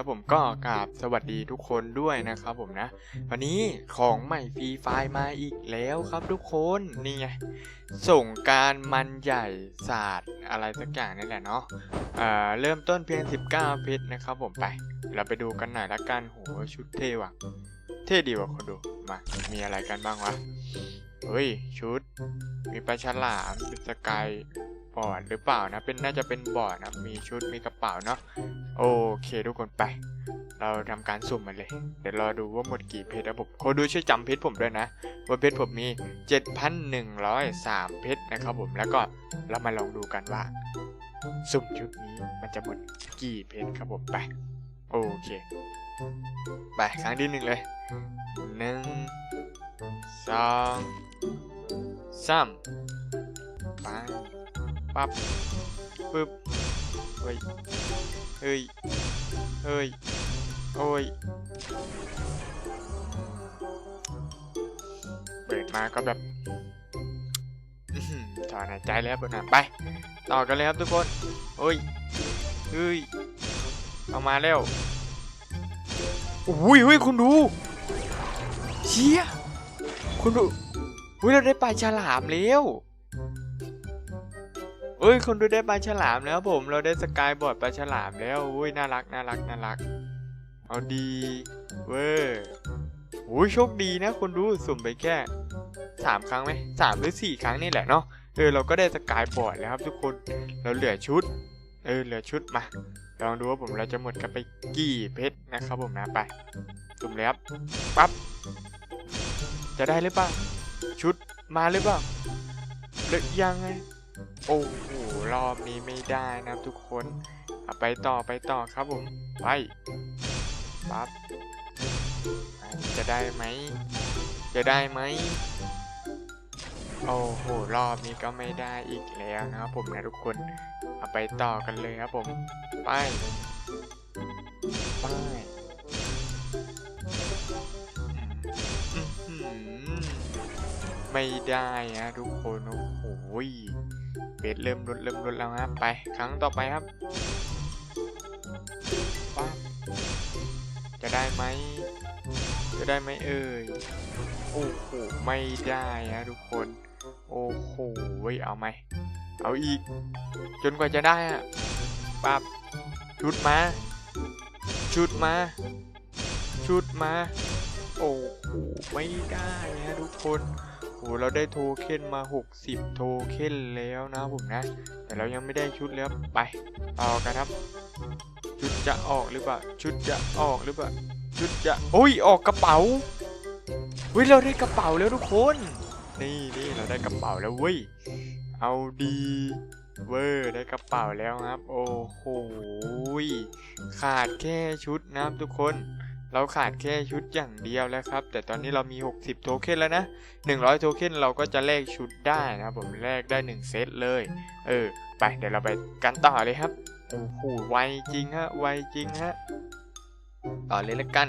ครับผมก็กราบสวัสดีทุกคนด้วยนะครับผมนะ วันนี้ของใหม่ฟรีไฟล์มาอีกแล้วครับทุกคนนี่ไงส่งการมันใหญ่ศาสตร์อะไรสักอย่างนี่แหละเนาะเอ่อเริ่มต้นเพียง 19 เพชรนะครับผมไป เราไปดูกันหน่อยละกันโหชุดเท่ว่ะ เท่ดีว่ะคนดูมา มีอะไรกันบ้างวะเฮ้ยชุด มีปลาฉลามเป็นสกาย อร์ดหรือเปล่านะ เป็นน่าจะเป็นบอร์ดนะมีชุดมีกระเป๋าเนาะโอเคทุกคนไป เราทำการสุ่มมันเลย เดี๋ยวรอดูว่าหมดกี่เพชรนะผมคดูช่วยจำเพชรผมด้วยนะว่าเพชรผมมี 7,103 เพชรนะครับผมแล้วก็เรามาลองดูกันว่า สุ่มชุดนี้มันจะหมดกี่เพชรครับผมไปโอเค ไปครั้งที่หนึ่งเลยหนึ่งสองสามไป ปั๊บปึ๊บเฮ้ย เฮ้ย เฮ้ย โอ้ย เปิดมาก็แบบอื้อหือถอนหายใจแล้วบนหนัไป ต่อกันเลยครับทุกคนโอ้ย เฮ้ย เอามาแล้วอุ้ยเฮ้ยคุณดูเชี่ยคุณดูเฮ้ยเราได้ปลาฉลามแล้ว เอ้ยคุณดูได้ปลาฉลามแล้วผม เราได้สกายบอร์ดปลาฉลามแล้วอุ้ยน่ารักน่ารักน่ารัก เอาดีเว้ยโอ้ยโชคดีนะ คนดูสุ่มไปแค่สามครั้งไหมสามหรือสี่ครั้งนี่แหละเนาะเออเราก็ได้สกายบอร์ดแล้วครับทุกคนเราเหลือชุด เออเหลือชุดมาลองดูว่าผมเราจะหมดกันไปกี่เพชรนะครับผมนะไปสุ่มเลยครับปั๊บจะได้หรือเปล่าชุดมาหรือเปล่าหรือยังไง โอ้โหรอบนี้ไม่ได้นะทุกคนไปต่อไปต่อครับผม ไปปั๊บจะได้ไหม จะได้ไหม โอ้โห รอบนี้ก็ไม่ได้อีกแล้วนะครับผมนะทุกคน เอาไปต่อกันเลยครับผม ไป ไปอื้อหือไม่ได้นะทุกคน โอ้โห เบสเริ่มลดเริ่มลดแล้วครับไปครั้งต่อไปครับปั๊บจะได้ไหมจะได้ไหมเอ่ยโอ้โหไม่ได้นะทุกคน โอ้โหเอาไหมเอาอีก จนกว่าจะได้อะปับชุดมา ชุดมา ชุดมา โอ้โหไม่ได้นะทุกคน โอ้เราได้โทเค็นมา 60 โทเค็นแล้วนะผมนะ แต่เรายังไม่ได้ชุดแล้วไปต่อกันครับ ชุดจะออกหรือเปล่า ชุดจะออกหรือเปล่า ชุดจะโอ้ยออกกระเป๋าเฮ้ยเราได้กระเป๋าแล้วทุกคน นี่นี่เราได้กระเป๋าแล้วเว้ย เอาดีเวอร์ได้กระเป๋าแล้วครับ โอ้โหขาดแค่ชุดนะครับทุกคน เราขาดแค่ชุดอย่างเดียวแล้วครับ แต่ตอนนี้เรามี 60 โทเค็นแล้วนะ 100 โทเค็นเราก็จะแลกชุดได้นะครับผมแลกได้ 1 เซตเลย เออ ไปเดี๋ยวเราไปกันต่อเลยครับ โอ้โห ไวจริงฮะ ไวจริงฮะ ต่อเลยละกัน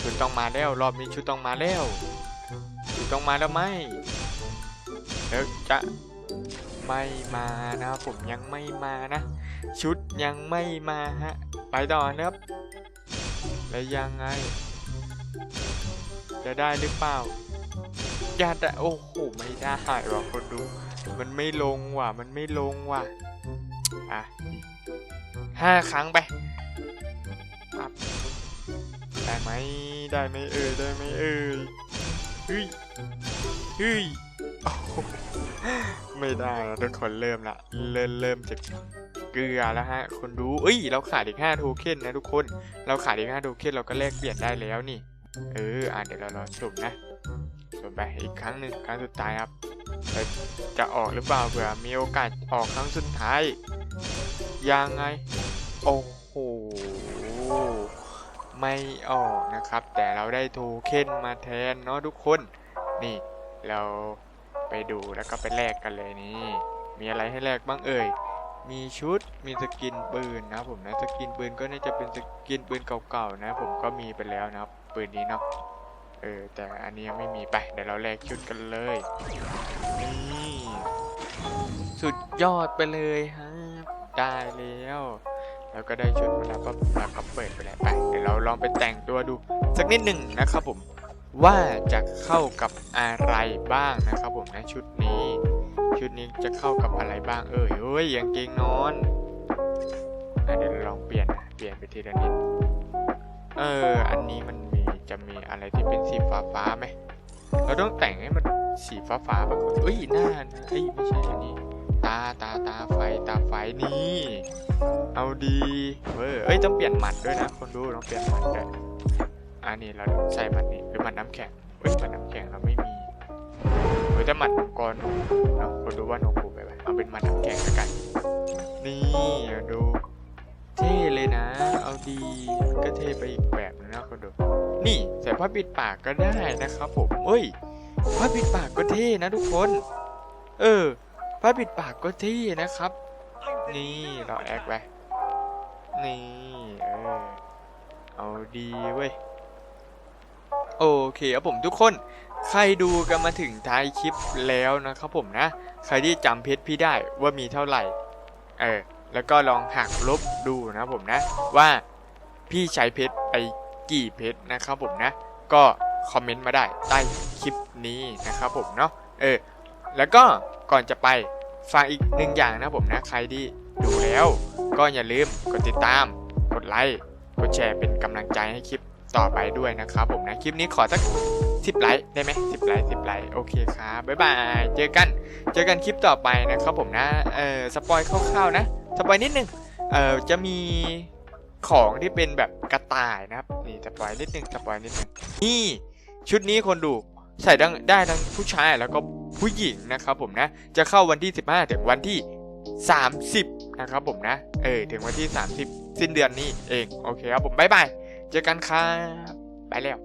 ชุดต้องมาแล้ว รอบนี้ชุดต้องมาแล้ว ชุดต้องมาแล้วไหมเดี๋ยวจะไม่มานะครับผมยังไม่มานะ ชุดยังไม่มาฮะ ไปต่อนะครับ แล้วยังไง จะได้หรือเปล่าอย่าแต่โอ้โหไม่ได้ว่ะคนดู มันไม่ลงว่ะ มันไม่ลงว่ะ อะห้าครั้งไปได้ไหมได้ไหมเอ่ยได้ไหมเอ่ยเฮ้ยเฮ้ยโอ้โหไม่ได้แล้วทุกคนเริ่มละเริ่มเริ่มจาก เกลือแล้วฮะ คนดูเอ้ย เราขาดอีก5โทเค็นนะทุกคน เราขาดอีก5โทเค็นเราก็แลกเปลี่ยนได้แล้วนี่ เออ อะเดี๋ยวเรารอสุ่มนะ สุ่มไปอีกครั้งหนึ่งครั้งสุดท้ายครับ จะออกหรือเปล่าเผื่อมีโอกาสออกครั้งสุดท้าย ยังไง โอ้โห ไม่ออกนะครับ แต่เราได้โทเค็นมาแทนเนาะทุกคน นี่เราไปดูแล้วก็ไปแลกกันเลยนี่ มีอะไรให้แลกบ้างเอ่ย มีชุดมีสกินปืนนะผมนะสกินปืนก็น่าจะเป็นสกินปืนเก่าๆนะ ผมก็มีไปแล้วนะครับปืนนี้เนาะเออแต่อันนี้ยังไม่มีไปเดี๋ยวเราแลกชุดกันเลยนี่สุดยอดไปเลยฮะได้แล้วแล้วก็ได้ชุดมาแล้วก็แล้วก็เปิดไปแล้วไปเดี๋ยวเราลองไปแต่งตัวดูสักนิดหนึ่งนะครับผมว่าจะเข้ากับอะไรบ้างนะครับผมนะชุดนี้ ชุดนี้จะเข้ากับอะไรบ้างเอ่ยเฮ้ยยังเกงนอนอเดี๋ยวลองเปลี่ยนนะเปลี่ยนไปทีละนิด เออ อันนี้มันมีจะมีอะไรที่เป็นสีฟ้าฟ้าไหม เราต้องแต่งให้มันสีฟ้าฟ้าบางคนเอ้ยหน้านะเอ้ยไม่ใช่อันนี้ ตาตาตาไฟตาไฟนี่ เอาดีเว้ยเอ้ยต้องเปลี่ยนหมัดด้วยนะคนดูต้องเปลี่ยนหมัดด้วยอันนี้เราใส่หมัดนี้หรือหมัดน้ำแข็งเอ้ยหมัดน้ำแข็งเราไม่มี แต่หมัดกรหนูเนาะคนดูว่าหนูผูไปไหมเอาเป็นหมัดแข็งกัน นี่ดูเท่เลยนะ เอาดีก็เท่ไปอีกแบบนึงนะคนดู นี่ใส่ผ้าปิดปากก็ได้นะครับผมเอ้ยผ้าปิดปากก็เท่นะทุกคน เออผ้าปิดปากก็เท่นะครับ นี่เราแอคไปนี่เออเอาดีเว้ยโอเคครับผมทุกคน ใครดูกันมาถึงท้ายคลิปแล้วนะครับผมนะ ใครที่จำเพชรพี่ได้ว่ามีเท่าไหร่ เออ แล้วก็ลองหักลบดูนะผมนะ ว่าพี่ใช้เพชรไปกี่เพชรนะครับผมนะ ก็คอมเมนต์มาได้ใต้คลิปนี้นะครับผมเนาะ เออ แล้วก็ก่อนจะไปฟังอีกหนึ่งอย่างนะผมนะใครที่ดูแล้วก็อย่าลืมกดติดตาม กดไลค์ กดแชร์เป็นกำลังใจให้คลิปต่อไปด้วยนะครับผมนะ คลิปนี้ขอสัก 10ไลค์ได้ไหม10ไลค์10ไลค์โอเคครับบ๊ายบายเจอกันเจอกันคลิปต่อไปนะครับผมนะเออสปอยคร่าวๆนะสปอยนิดนึงเออจะมีของที่เป็นแบบกระต่ายนะครับนี่สปอยนิดนึงสปอยนิดนึงนี่ชุดนี้คนดูใส่ได้ได้ทั้งผู้ชายแล้วก็ผู้หญิงนะครับผมนะจะเข้าวันที่ 15 ถึงวันที่ 30 นะครับผมนะ เออถึงวันที่ 30 สิ้นเดือนนี้เอง โอเคครับผม บ๊ายบาย เจอกันครับ ไปแล้ว